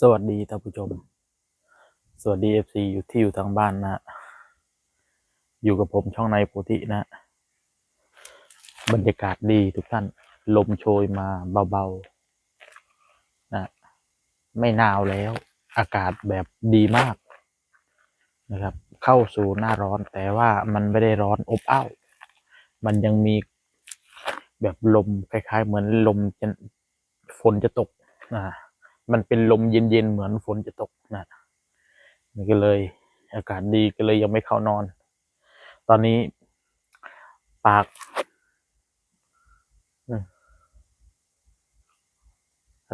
สวัสดีท่านผู้ชม สวัสดีเอฟซีอยู่ที่อยู่ทางบ้านนะ อยู่กับผมช่องในโพธินะ บรรยากาศดีทุกท่าน ลมโชยมาเบาๆนะ ไม่หนาวแล้ว อากาศแบบดีมากนะครับ เข้าสู่หน้าร้อนแต่ว่ามันไม่ได้ร้อนอบอ้าวมันยังมีแบบลมคล้ายๆ เหมือนลมจะฝนจะตกนะ มันเป็นลมเย็นๆเหมือนฝนจะตกนะนี่ก็เลย อากาศดีก็เลยยังไม่เข้านอน ตอนนี้ปาก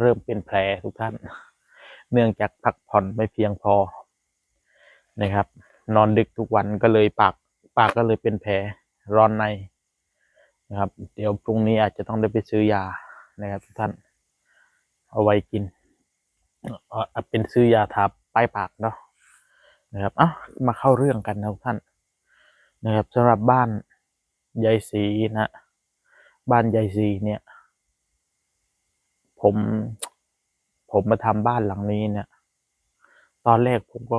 เริ่มเป็นแผลทุกท่าน เนื่องจากพักผ่อนไม่เพียงพอนะครับ นอนดึกทุกวันก็เลยปากปากก็เลยเป็นแผลร้อนในนะครับ เดี๋ยวพรุ่งนี้อาจจะต้องได้ไปซื้อยานะครับทุกท่าน เอาไว้กิน เป็นซื้อยาทาป้ายปากเนาะนะครับอะมาเข้าเรื่องกันนะท่านนะครับสำหรับบ้านยายศรีนะบ้านยายศรีเนี่ย ผมผมมาทำบ้านหลังนี้เนี่ย ตอนแรกผมก็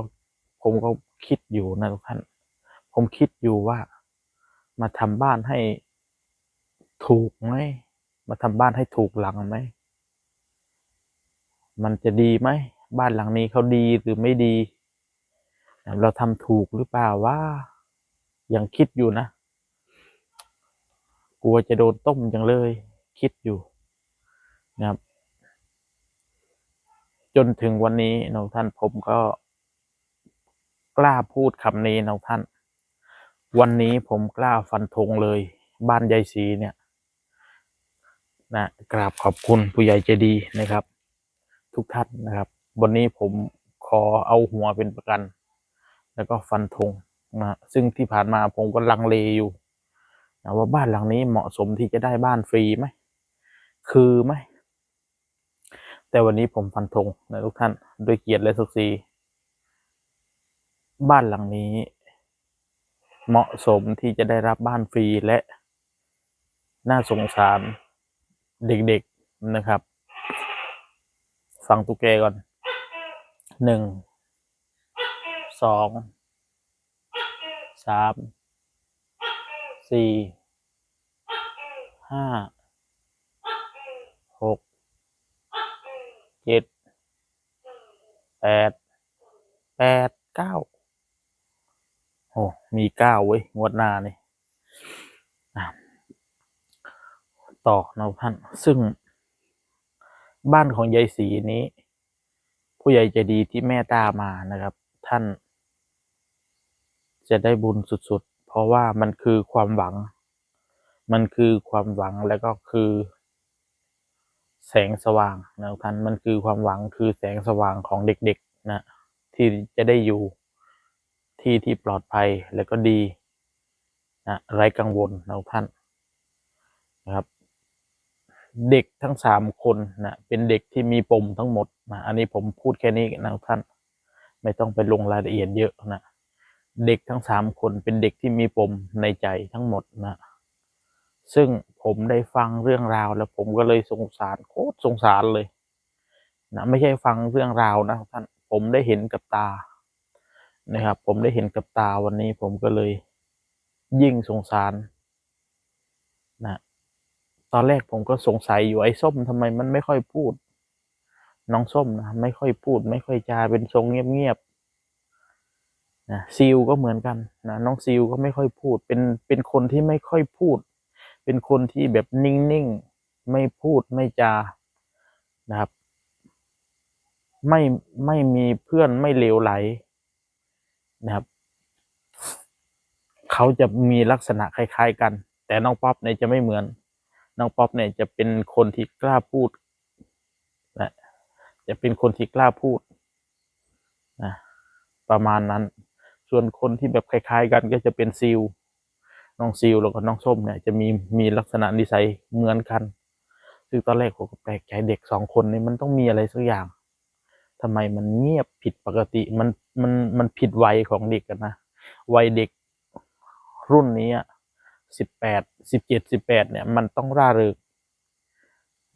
ผมก็คิดอยู่นะทุกท่าน ผมคิดอยู่ว่ามาทำบ้านให้ถูกไหม มาทำบ้านให้ถูกหลังไหม มันจะดีไหม บ้านหลังนี้เขาดีหรือไม่ดี เราทำถูกหรือเปล่าว่ายังคิดอยู่นะ กลัวจะโดนต้มจังเลย คิดอยู่นะครับ จนถึงวันนี้น้องท่านผมก็ กล้าพูดคำนี้น้องท่าน วันนี้ผมกล้าฟันธงเลย บ้านยายศรีเนี่ยนะกราบขอบคุณผู้ใหญ่ใจดีนะครับ ทุกท่านนะครับ วันนี้ผมขอเอาหัวเป็นประกัน แล้วก็ฟันธงนะซึ่งที่ผ่านมาผมก็ลังเลอยู่นะว่าบ้านหลังนี้เหมาะสมที่จะได้บ้านฟรีไหมคือไหมแต่วันนี้ผมฟันธงนะทุกท่านด้วยเกียรติและศักดิ์ศรีบ้านหลังนี้ เหมาะสมที่จะได้รับบ้านฟรีและน่าสงสารเด็กๆนะครับ ฟังตุกแกก่อนหนึ่งสองสามสี่ห้าหกเจ็ดแปดแปดเก้าโอ้มีเก้าเว้ย งวดหน้านี่ต่อนะท่าน ซึ่ง บ้านของยายศรีนี้ ผู้ใหญ่ใจดีที่แม่ตามานะครับ ท่าน จะได้บุญสุดๆ เพราะว่ามันคือความหวัง มันคือความหวังแล้วก็คือ แสงสว่างนะท่านมันคือความหวังคือแสงสว่างของเด็กๆนะที่จะได้อยู่ที่ที่ปลอดภัยแล้วก็ดีนะไร้กังวลนะท่านนะครับ เด็กทั้งสามคนนะเป็นเด็กที่มีปมทั้งหมดนะอันนี้ผมพูดแค่นี้นะท่าน ไม่ต้องไปลงรายละเอียดเยอะนะเด็กทั้งสามคนเป็นเด็กที่มีปมในใจทั้งหมดนะ ซึ่งผมได้ฟังเรื่องราวแล้วผมก็เลยสงสารโคตรสงสารเลยนะไม่ใช่ฟังเรื่องราวนะท่านผมได้เห็นกับตานะครับ ผมได้เห็นกับตาวันนี้ผมก็เลยยิ่งสงสารนะ ตอนแรกผมก็สงสัยอยู่ไอ้ส้มทำไมมันไม่ค่อยพูด น้องส้มนะไม่ค่อยพูด ไม่ค่อยจาเป็นทรงเงียบๆนะซิลก็เหมือนกันนะน้องซิลก็ไม่ค่อยพูด เป็นเป็นคนที่ไม่ค่อยพูด เป็นคนที่แบบนิ่งๆไม่พูดไม่จานะครับ ไม่ไม่มีเพื่อนไม่เลวไหลนะครับเขาจะมีลักษณะคล้าย ๆ กัน แต่น้องป๊อปเนี่ยจะไม่เหมือน น้องป๊อปเนี่ยจะเป็นคนที่กล้าพูดนะจะเป็นคนที่กล้าพูดนะประมาณนั้น ส่วนคนที่แบบคล้ายๆ กันก็จะเป็นซิลน้องซิลแล้วก็น้องส้มเนี่ยจะมีมีลักษณะนิสัยเหมือนกัน ซึ่งตอนแรกผมก็แปลกใจเด็กสองคนนี้มันต้องมีอะไรสักอย่างทำไมมันเงียบผิดปกติมันมันมันผิดวัยของเด็กกันนะวัยเด็กรุ่นนี้อะ สิบแปดสิบเจ็ดสิบแปดเนี่ย มันต้องร่าเริง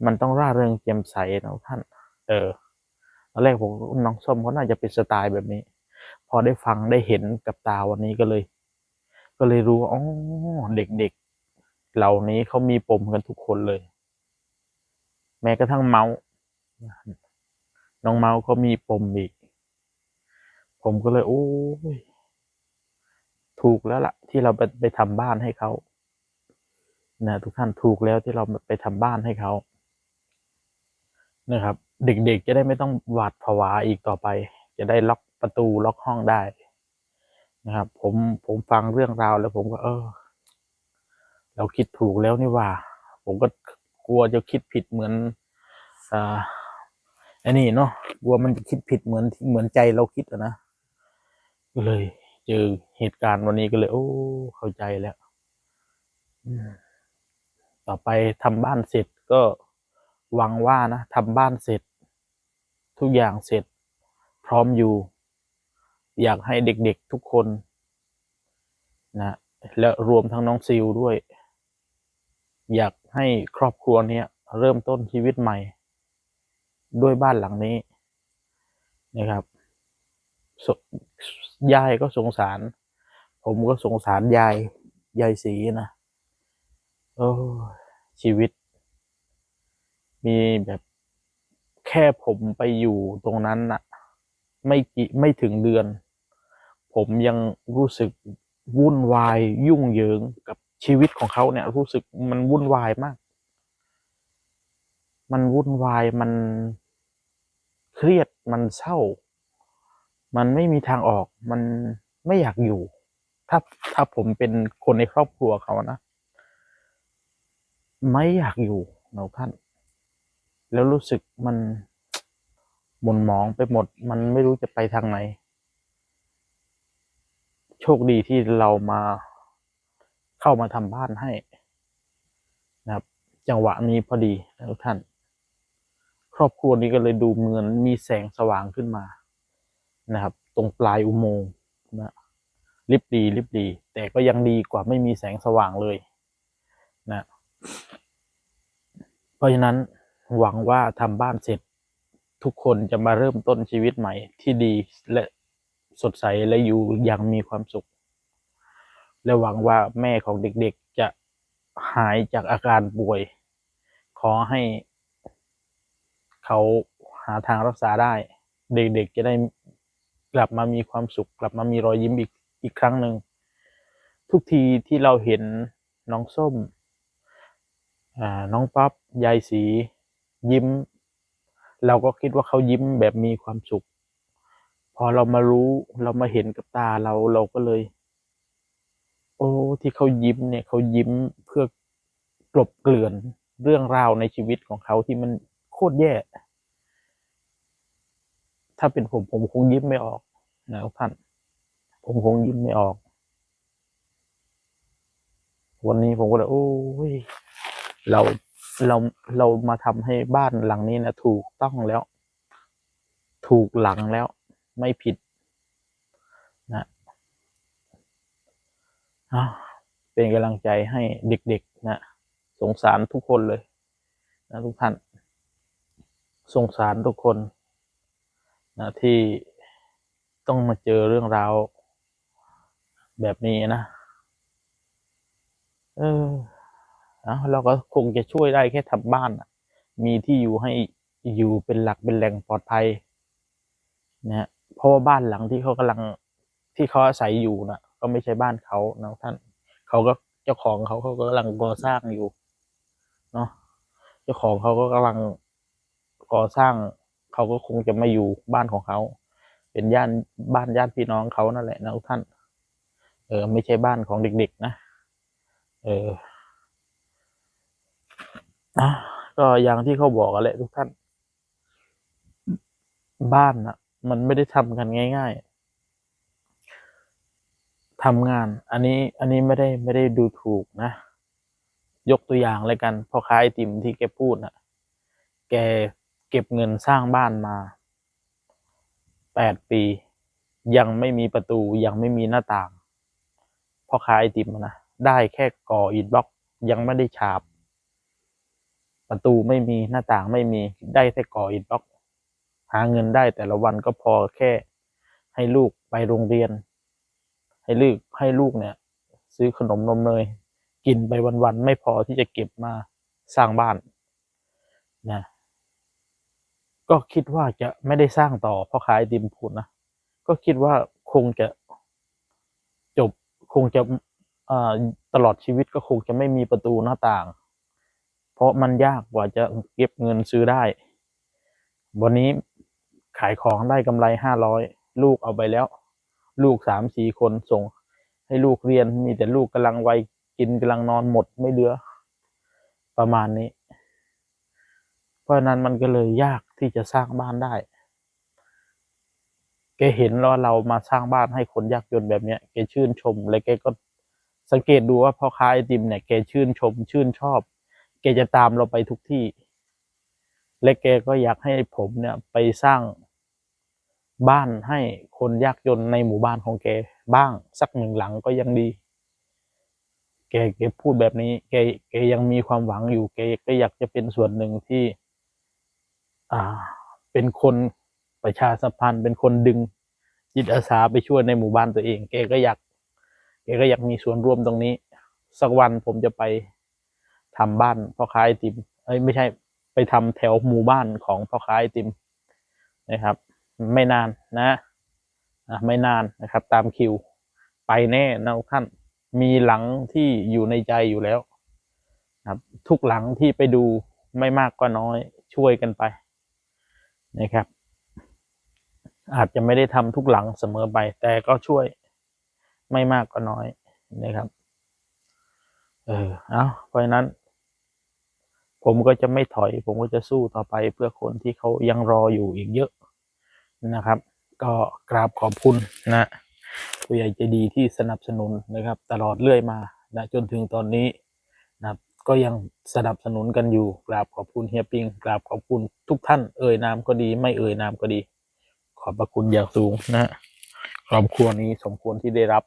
มันต้องร่าเริงแจ่มใสนะท่าน เออตอนแรกผมน้องส้มเขาน่าจะเป็นสไตล์แบบนี้ พอได้ฟังได้เห็นกับตาวันนี้ก็เลย ก็เลยรู้ว่าอ๋อเด็กๆ เหล่านี้เขามีปมกันทุกคนเลย แม้กระทั่งเมาส์น้องเมาส์ก็มีปมอีก ผมก็เลย โอ้ยถูกแล้วล่ะ ที่เราไปไปทำบ้านให้เขา นะทุกท่านถูกแล้วที่เราไปทำบ้านให้เขานะครับ เด็กๆจะได้ไม่ต้องหวาดผวาอีกต่อไป จะได้ล็อกประตูล็อกห้องได้นะครับ ผมผมฟังเรื่องราวแล้วผมก็ เออ เราคิดถูกแล้วนี่ว่า ผมก็กลัวจะคิดผิดเหมือนอ่าอันนี้เนาะกลัวมันจะคิดผิดเหมือนเหมือนใจเราคิดอะนะก็เลย เจอเหตุการณ์วันนี้ก็เลย โอ้เข้าใจแล้ว อืม ต่อไปทำบ้านเสร็จก็หวังว่านะทำบ้านเสร็จ ทุกอย่างเสร็จ พร้อมอยู่ อยากให้เด็กๆทุกคนนะและรวมทั้งน้องซิลด้วย อยากให้ครอบครัวเนี้ยเริ่มต้นชีวิตใหม่ ด้วยบ้านหลังนี้นะครับยายก็สงสาร ผมก็สงสารยายยายสีนะ โอ้ชีวิต มีแบบแค่ผมไปอยู่ตรงนั้นน่ะ ไม่กี่ไม่ถึงเดือน ผมยังรู้สึกวุ่นวายยุ่งเหยิงกับชีวิตของเขาเนี่ย รู้สึกมันวุ่นวายมาก มันวุ่นวายมันเครียดมันเศร้า มันไม่มีทางออก มันไม่อยากอยู่ ถ้าถ้าผมเป็นคนในครอบครัวเขานะ ไม่อยากอยู่นะท่าน แล้วรู้สึกมันหมุนหมองไปหมด มันไม่รู้จะไปทางไหน โชคดีที่เรามาเข้ามาทำบ้านให้นะครับ จังหวะนี้พอดีนะทุกท่าน ครอบครัวนี้ก็เลยดูเหมือนมีแสงสว่างขึ้นมานะครับ ตรงปลายอุโมงค์นะลิบดีลิบดี แต่ก็ยังดีกว่าไม่มีแสงสว่างเลย เพราะฉะนั้นหวังว่าทำบ้านเสร็จทุกคนจะมาเริ่มต้นชีวิตใหม่ที่ดีและสดใสและอยู่อย่างมีความสุข และหวังว่าแม่ของเด็กๆจะหายจากอาการป่วย ขอให้เขาหาทางรักษาได้ เด็กๆจะได้กลับมามีความสุข กลับมามีรอยยิ้มอีกอีกครั้งหนึ่ง ทุกทีที่เราเห็นน้องส้ม น้องป๊อปยายสี ยิ้ม เราก็คิดว่าเขายิ้มแบบมีความสุข พอเรามารู้เรามาเห็นกับตาเราเราก็เลย โอ้ที่เขายิ้มเนี่ยเขายิ้มเพื่อกลบเกลื่อนเรื่องราวในชีวิตของเขาที่มันโคตรแย่ ถ้าเป็นผมผมคงยิ้มไม่ออกนะท่าน ผมคงยิ้มไม่ออก วันนี้ผมก็เลยโอ้ย เราเราเรามาทำให้บ้านหลังนี้นะถูกต้องแล้ว ถูกหลังแล้วไม่ผิดนะเป็นกำลังใจให้เด็กๆนะสงสารทุกคนเลยนะทุกท่านสงสารทุกคนนะที่ต้องมาเจอเรื่องราวแบบนี้นะ เออ เอาเราก็คงจะช่วยได้แค่ทำบ้านอะมีที่อยู่ให้อยู่เป็นหลักเป็นแหล่งปลอดภัยนะฮะเพราะว่าบ้านหลังที่เขากำลังที่เขาอาศัยอยู่นะก็ไม่ใช่บ้านเขานะท่านเขาก็เจ้าของเขาเขาก็กำลังก่อสร้างอยู่เนาะเจ้าของเขาก็กำลังก่อสร้าง เขาก็คงจะมาอยู่บ้านของเขา เป็นย่านบ้านญาติพี่น้องเขานั่นแหละนะท่าน เออ ไม่ใช่บ้านของเด็กๆนะ เออ อะก็อย่างที่เขาบอกกันแหละทุกท่าน บ้านนะมันไม่ได้ทำกันง่าย ๆทำงาน อันนี้อันนี้ไม่ได้ไม่ได้ดูถูกนะ ยกตัวอย่างเลยกันพ่อค้าไอติมที่แกพูดนะแกเก็บเงินสร้างบ้านมาแปดปี ยังไม่มีประตูยังไม่มีหน้าต่างพ่อค้าไอติมนะได้แค่ก่ออิฐบล็อกยังไม่ได้ฉาบ ประตูไม่มีหน้าต่างไม่มีได้แต่ก่ออิฐบล็อก หาเงินได้แต่ละวันก็พอแค่ ให้ลูกไปโรงเรียน ให้ลูกให้ลูกเนี่ย ซื้อขนมนมเนยกินไปวันๆไม่พอที่จะเก็บมาสร้างบ้านนะก็คิดว่าจะไม่ได้สร้างต่อเพราะขายไอติมพูดนะก็คิดว่าคงจะจบคงจะตลอดชีวิตก็คงจะไม่มีประตูหน้าต่าง เพราะมันยากกว่าจะเก็บเงินซื้อได้ วันนี้ขายของได้กำไรห้าร้อยลูกเอาไปแล้ว ลูกสามสี่คนส่ง ให้ลูกเรียนมีแต่ลูกกำลังวัยกินกำลังนอนหมดไม่เหลือ ประมาณนี้ เพราะฉะนั้นมันก็เลยยากที่จะสร้างบ้านได้แกเห็นว่าเรามาสร้างบ้านให้คนยากจนแบบเนี้ยแกชื่นชม และแกก็สังเกตดูว่าพ่อค้าไอติมเนี่ยแกชื่นชม ชื่นชอบ แกจะตามเราไปทุกที่ และแกก็อยากให้ผมเนี่ยไปสร้างบ้านให้คนยากจนในหมู่บ้านของแกบ้างสักหนึ่งหลังก็ยังดี แกแกพูดแบบนี้ แกแกยังมีความหวังอยู่ แกก็อยากจะเป็นส่วนหนึ่งที่ อ่า เป็นคนประชาสัมพันธ์เป็นคนดึงจิตอาสาไปช่วยในหมู่บ้านตัวเอง แกก็อยาก แกก็อยากมีส่วนร่วมตรงนี้ สักวันผมจะไป ทำบ้านพ่อค้าไอติม เอ้ยไม่ใช่ไปทำแถวหมู่บ้านของพ่อค้าไอติมนะครับ ไม่นานนะอะไม่นานนะครับ ตามคิว ไปแน่นะท่านมีหลังที่อยู่ในใจอยู่แล้วนะครับ ทุกหลังที่ไปดูไม่มากก็น้อยช่วยกันไปนะครับ อาจจะไม่ได้ทำทุกหลังเสมอไป แต่ก็ช่วยไม่มากก็น้อยนะครับ เออเอาเพราะนั้น ผมก็จะไม่ถอย ผมก็จะสู้ต่อไปเพื่อคนที่เขายังรออยู่อีกเยอะนะครับ ก็กราบขอบคุณนะผู้ใหญ่ใจดีที่สนับสนุนนะครับ ตลอดเรื่อยมานะจนถึงตอนนี้นะครับก็ยังสนับสนุนกันอยู่กราบขอบคุณเฮียปิงกราบขอบคุณทุกท่าน เอ่ยนามก็ดี ไม่เอ่ยนามก็ดี ขอบพระคุณอย่างสูงนะฮะครอบครัวนี้สมควรที่ได้รับ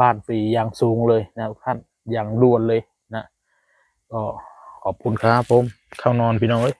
บ้านฟรีอย่างสูงเลยนะทุกท่านอย่างด่วนเลยนะก็ ขอบคุณครับผม เข้านอนพี่น้องเอ้ย